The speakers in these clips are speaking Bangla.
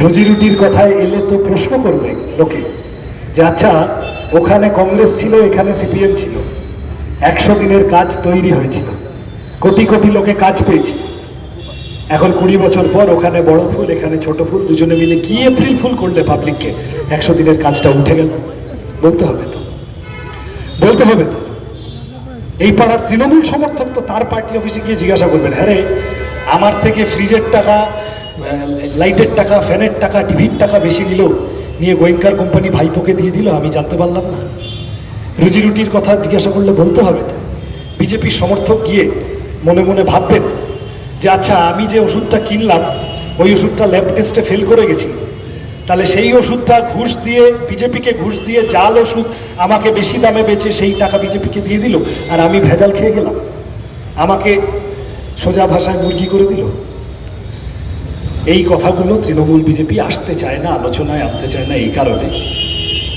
রুজি রুটির কথায় এলে তো প্রশ্ন করবে লোকে। যে আচ্ছা ওখানে কংগ্রেস ছিল, এখানে সিপিএম ছিল। একশো দিনের কাজ তৈরি হয়েছিল। কোটি কোটি লোকে কাজ পেয়েছিল। এখন কুড়ি বছর পর ওখানে বড় ফুল, এখানে ছোট ফুল, দুজনে মিলে কি এপ্রিল ফুল করলে পাবলিককে একশো দিনের কাজটা উঠে গেল। বলতে হবে তো। বলতে হবে তো। এই পাড়ার তৃণমূল সমর্থক তো তার পার্টি অফিসে গিয়ে জিজ্ঞাসা করবেন হ্যাঁ রে, আমার থেকে ফ্রিজের টাকা লাইটের টাকা ফ্যানের টাকা, টিভির টাকা বেশি নিল, নিয়ে গোয়েঙ্কার কোম্পানি ভাইপোকে দিয়ে দিল, আমি জানতে পারলাম না। রুজি রুটির কথা জিজ্ঞাসা করলে বলতে হবে তো। বিজেপির সমর্থক গিয়ে মনে মনে ভাববেন যে আচ্ছা আমি যে ওষুধটা কিনলাম, ওই ওষুধটা ল্যাব টেস্টে ফেল করে গেছি। তাহলে সেই ওষুধটা ঘুষ দিয়ে বিজেপিকে ঘুষ দিয়ে জাল ওষুধ আমাকে বেশি দামে বেচে সেই টাকা বিজেপিকে দিয়ে দিল, আর আমি ভেজাল খেয়ে গেলাম। আমাকে সোজা ভাষায় মুরগি করে দিল। এই কথাগুলো তৃণমূল বিজেপি আসতে চায় না, আলোচনায় আনতে চায় না এই কারণে।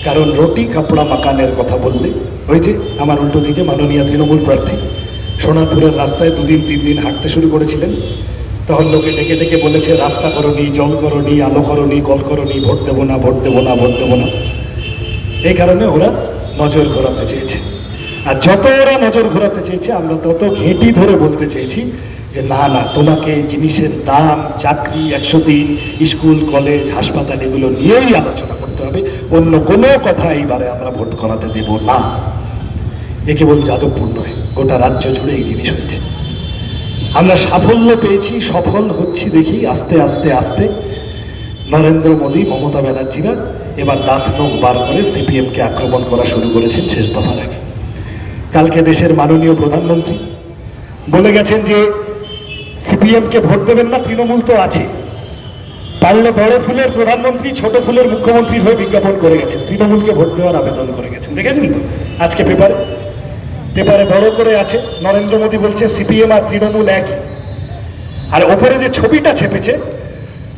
কারণ রুটি কাপড়া মাকানের কথা বললে, ওই যে আমার উল্টো দিকে মাননীয় তৃণমূল প্রার্থী সোনারপুরের রাস্তায় দুদিন, তিন দিন হাঁটতে শুরু করেছিলেন। তখন লোকে ডেকে ডেকে বলেছে, রাস্তা করনি, জল করনি, আলো করনি, কল করনি, ভোট দেবো না, ভোট দেবো না, ভোট দেবো না। এই কারণে ওরা নজর ঘোরাতে চেয়েছে। আর যত ওরা নজর ঘোরাতে চেয়েছে, আমরা তত ঘেঁটি ধরে বলতে চেয়েছি যে না না, তোমাকে জিনিসের দাম, চাকরি একশো দিন স্কুল, কলেজ, হাসপাতাল, এগুলো নিয়েই আলোচনা করতে হবে। অন্য কোনো কথা এইবারে আমরা ভোট করাতে দেব না। এ কেবল যাদবপুর নয়, গোটা রাজ্য জুড়ে এই জিনিস হয়েছে। আমরা সাফল্য পেয়েছি, সফল হচ্ছি দেখি, আস্তে আস্তে আস্তে। নরেন্দ্র মোদী, মমতা ব্যানার্জিরা এবার দাঁত নখ বার করে সিপিএমকে আক্রমণ করা শুরু করেছেন শেষ দফার আগে। কালকে দেশের মাননীয় প্রধানমন্ত্রী বলে গেছেন যে সিপিএমকে ভোট দেবেন না, তৃণমূল তো আছে। পারলে বড় ফুলের প্রধানমন্ত্রী, ছোট ফুলের মুখ্যমন্ত্রী হয়ে বিজ্ঞাপন করে গেছেন। তৃণমূলকে ভোট দেওয়ার আবেদন করে গেছেন। দেখেছেন তো? আজকে পেপারে। পেপারে বড় করে আছে, নরেন্দ্র মোদী বলছে, সিপিএম আর তৃণমূল একই। আর ওপরে যে ছবিটা ছেপেছে,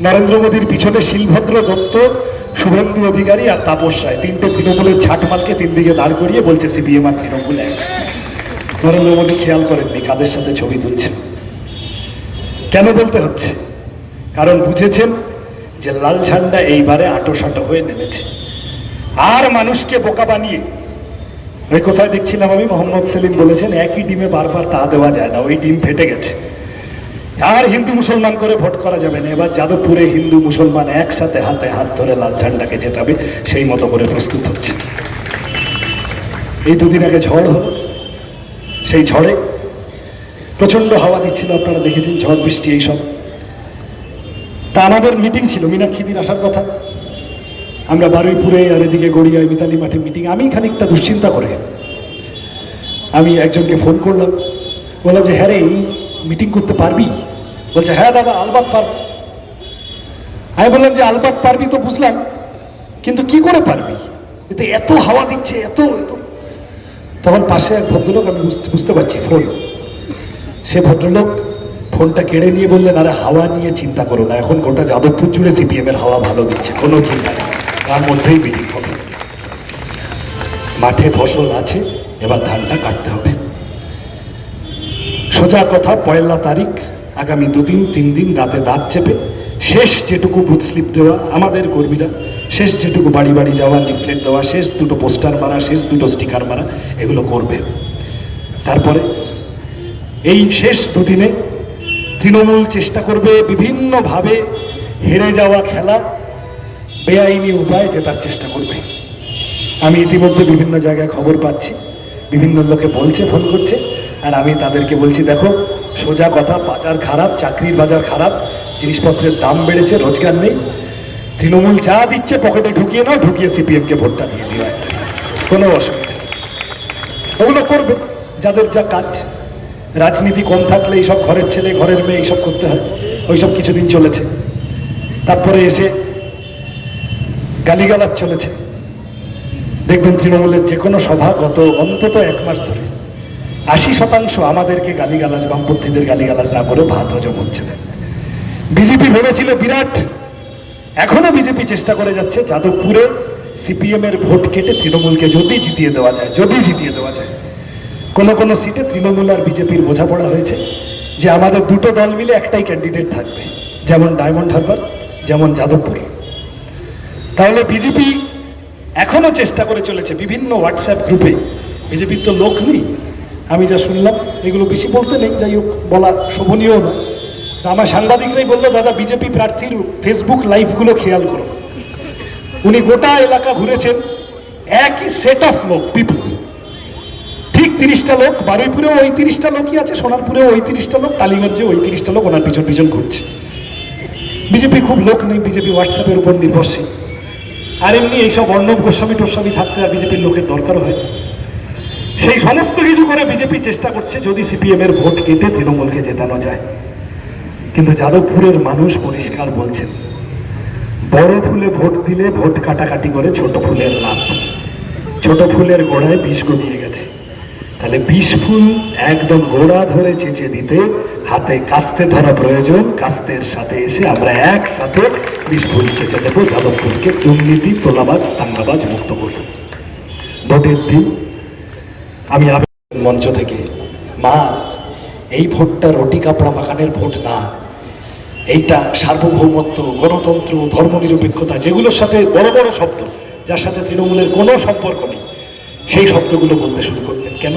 নরেন্দ্র মোদীর পিছনে শিলভদ্র দত্ত, শুভেন্দু অধিকারী আর তাপস রায়। তিনটে তৃণমূলের ছাটমালকে তিন দিকে দাঁড় করিয়ে বলছে, সিপিএম আর তৃণমূল এক নরেন্দ্র মোদী খেয়াল করেননি, কাদের সাথে ছবি তুলছেন? কেন বলতে হচ্ছে? কারণ বুঝেছেন যে লাল ঝান্ডা এইবারে আটোসাটো হয়ে নেমেছে। আর মানুষকে বোকা বানিয়ে, ওই কোথায় দেখছিলাম আমি? মোহাম্মদ সেলিম বলেছেন, একই ডিমে বারবার তা দেওয়া যায় না, ওই ডিম ফেটে গেছে। আর হিন্দু মুসলমান করে ভোট করা যাবে না। এবার যাদবপুরে হিন্দু মুসলমান একসাথে হাতে হাত ধরে লাল ঝান্ডাকে জেতাবে, সেই মতো করে প্রস্তুত হচ্ছে। এই দুদিন আগে ঝড় হলো। সেই ঝড়ে প্রচণ্ড হাওয়া দিচ্ছিল, আপনারা দেখেছেন ঝড় বৃষ্টি এইসব। তা আমাদের মিটিং ছিল, মীনাক্ষীদির আসার কথা। আমরা বারুইপুরে আর এদিকে গড়িয়ায় মিতালি মাঠে মিটিং আমি খানিকটা দুশ্চিন্তা করে। আমি একজনকে ফোন করলাম, বললাম যে হ্যাঁ রে মিটিং করতে পারবি? বলছে হ্যাঁ দাদা, আলবাত পারবি। আমি বললাম যে, আলবাত পারবি তো বুঝলাম, কিন্তু কি করে পারবি? এতে এত হাওয়া দিচ্ছে, এত এত। তখন পাশে এক ভদ্রলোক, আমি বুঝতে বুঝতে পারছি ফোন সে ভদ্রলোক ফোনটা কেড়ে নিয়ে বললেন, আরে, হাওয়া নিয়ে চিন্তা করো না। এখন গোটা যাদবপুর জুড়ে সিপিএম এর হাওয়া ভালো দিচ্ছে, কোনো চিন্তা নেই। তার মধ্যেই মিটিং হবে। মাঠে ফসল আছে, এবার ধানটা কাটতে হবে। সোজা কথা, পয়লা তারিখ, আগামী দুদিন, তিন দিন রাতে দাঁত চেপে শেষ যেটুকু বুথ স্লিপ দেওয়া আমাদের কর্মীরা, শেষ যেটুকু বাড়ি বাড়ি যাওয়া লিফলেট দেওয়া, শেষ দুটো পোস্টার মারা, শেষ দুটো স্টিকার মারা, এগুলো করবে। তারপরে এই শেষ দুদিনে তৃণমূল চেষ্টা করবে বিভিন্নভাবে হেরে যাওয়া খেলা। বেআইনি উপায়ে জেতার চেষ্টা করবে। আমি ইতিমধ্যে বিভিন্ন জায়গায় খবর পাচ্ছি, বিভিন্ন লোকে বলছে, ফোন করছে, আর আমি তাদেরকে বলছি, দেখো, সোজা কথা, বাজার খারাপ, চাকরির বাজার খারাপ, জিনিসপত্রের দাম বেড়েছে, রোজগার নেই। তৃণমূল যা দিচ্ছে, পকেটে ঢুকিয়ে নাও, ঢুকিয়ে সিপিএমকে ভোটটা দিয়ে দিও। কোনো অসুবিধা। ওগুলো করবে, যাদের যা কাজ। রাজনীতি কম থাকলে এইসব ঘরের ছেলে, ঘরের মেয়ে এইসব করতে হয়। ওইসব কিছুদিন চলেছে। তারপরে এসে গালিগালাজ চলেছে। দেখবেন তৃণমূলের যে কোনো সভা গত অন্তত এক মাস ধরে আশি শতাংশ আমাদেরকে গালিগালাজ, বামপন্থীদের গালিগালাজ না করে ভাত হজম হচ্ছে না। বিজেপি ভেবেছিল বিরাট, এখনও বিজেপি চেষ্টা করে যাচ্ছে যাদবপুরে সিপিএম এর ভোট কেটে তৃণমূলকে যদি জিতিয়ে দেওয়া যায়, যদি জিতিয়ে দেওয়া যায়। কোন কোন সিটে তৃণমূল আর বিজেপির বোঝাপড়া হয়েছে যে আমাদের দুটো দল মিলে একটাই ক্যান্ডিডেট থাকবে, যেমন ডায়মন্ড হারবার, যেমন যাদবপুরে। তাহলে বিজেপি এখনও চেষ্টা করে চলেছে বিভিন্ন হোয়াটসঅ্যাপ গ্রুপে বিজেপির তো লোক নেই। আমি যা শুনলাম, এগুলো বেশি বলতে নেই, যাই হোক বলা শোভনীয় না। আমার সাংবাদিকরাই বলল, দাদা, বিজেপি প্রার্থীর ফেসবুক লাইভগুলো খেয়াল করো। উনি গোটা এলাকা ঘুরেছেন, একই সেট অফ লোক পিপুল তিরিশটা লোক, বারুইপুরেও ওই তিরিশটা লোকই আছে, সোনারপুরেও ওই তিরিশটা লোক টালিগঞ্জে ওই তিরিশটা লোক, ওনার পিছন পিছন ঘুরছে। বিজেপি খুব লোক নেই, বিজেপি হোয়াটসঅ্যাপের উপর নির্ভরশীল। আর এমনি এইসব অর্ণব গোস্বামী টোস্বামী থাকতে আর বিজেপির লোকের দরকার হয় সেই সমস্ত কিছু করে বিজেপি চেষ্টা করছে, যদি সিপিএম এর ভোট কেটে তৃণমূলকে জেতানো যায়। কিন্তু যাদবপুরের মানুষ পরিষ্কার বলছেন, বড় ফুলে ভোট দিলে ভোট কাটাকাটি করে ছোট ফুলের লাভ। ছোট ফুলের গোড়ায় বিষ গজিয়ে তাহলে বিষ ফুল একদম গোড়া ধরে চেঁচে দিতে, হাতে কাস্তে ধরা প্রয়োজন, কাস্তের সাথে এসে আমরা একসাথে বিষ ফুল চেঁচে দেবো যাদবপুরকে দুর্নীতি তোলাবাজ দাঙ্গাবাজ মুক্ত করব ভোটের দিন, আমি আবেদন মঞ্চ থেকে, মা, এই ভোটটা রটি কাপড়া বাগানের ভোট না। এইটা সার্বভৌমত্ব, গণতন্ত্র, ধর্মনিরপেক্ষতা, যেগুলোর সাথে বড় বড় শব্দ, যার সাথে তৃণমূলের কোনো সম্পর্ক নেই। সেই শব্দগুলো বলতে শুরু করলেন। কেন?